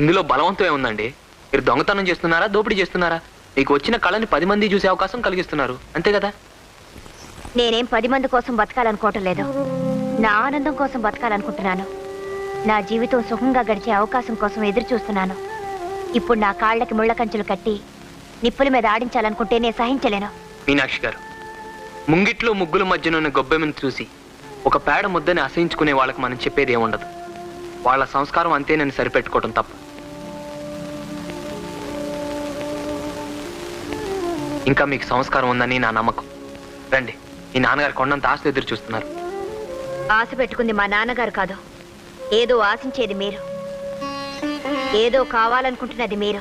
ఇందులో బలవంతమే ఉందండి. మీరు దొంగతనం చేస్తున్నారా దోపిడీ చేస్తున్నారా? మీకు వచ్చిన కళని పది మంది చూసే అవకాశం కలిగిస్తున్నారు. అంతే కదా? నేనేం పది మంది కోసం బతకాలనుకోవటం లేదు. నా ఆనందం కోసం బతకాలనుకుంటున్నాను. నా జీవితం సుఖంగా గడిచే అవకాశం కోసం ఎదురు చూస్తున్నాను. ఇప్పుడు నా కాళ్ళకి ముళ్ళ కంచెలు కట్టి నిప్పుల మీద ఆడించాలనుకుంటే నేను సహించలేను. మీనాక్షి గారు ముంగిట్లో ముగ్గుల మధ్యనున్న గొబ్బెమ్మను చూసి ఒక పేడ ముద్దని అసహించుకునే వాళ్ళకి మనం చెప్పేది ఏముండదు. వాళ్ళ సంస్కారం అంతేనని సరిపెట్టుకోవడం తప్ప. ఇంకా మీకు సంస్కారం ఉందని నా నమ్మకం. రండి మీ నాన్నగారు కొండంత ఆస్తి ఎదురు చూస్తున్నారు. ఆశ పెట్టుకుంది మా నాన్నగారు కాదు. ఏదో ఆశించేది మీరు. ఏదో కావాలనుకుంటున్నది మీరు.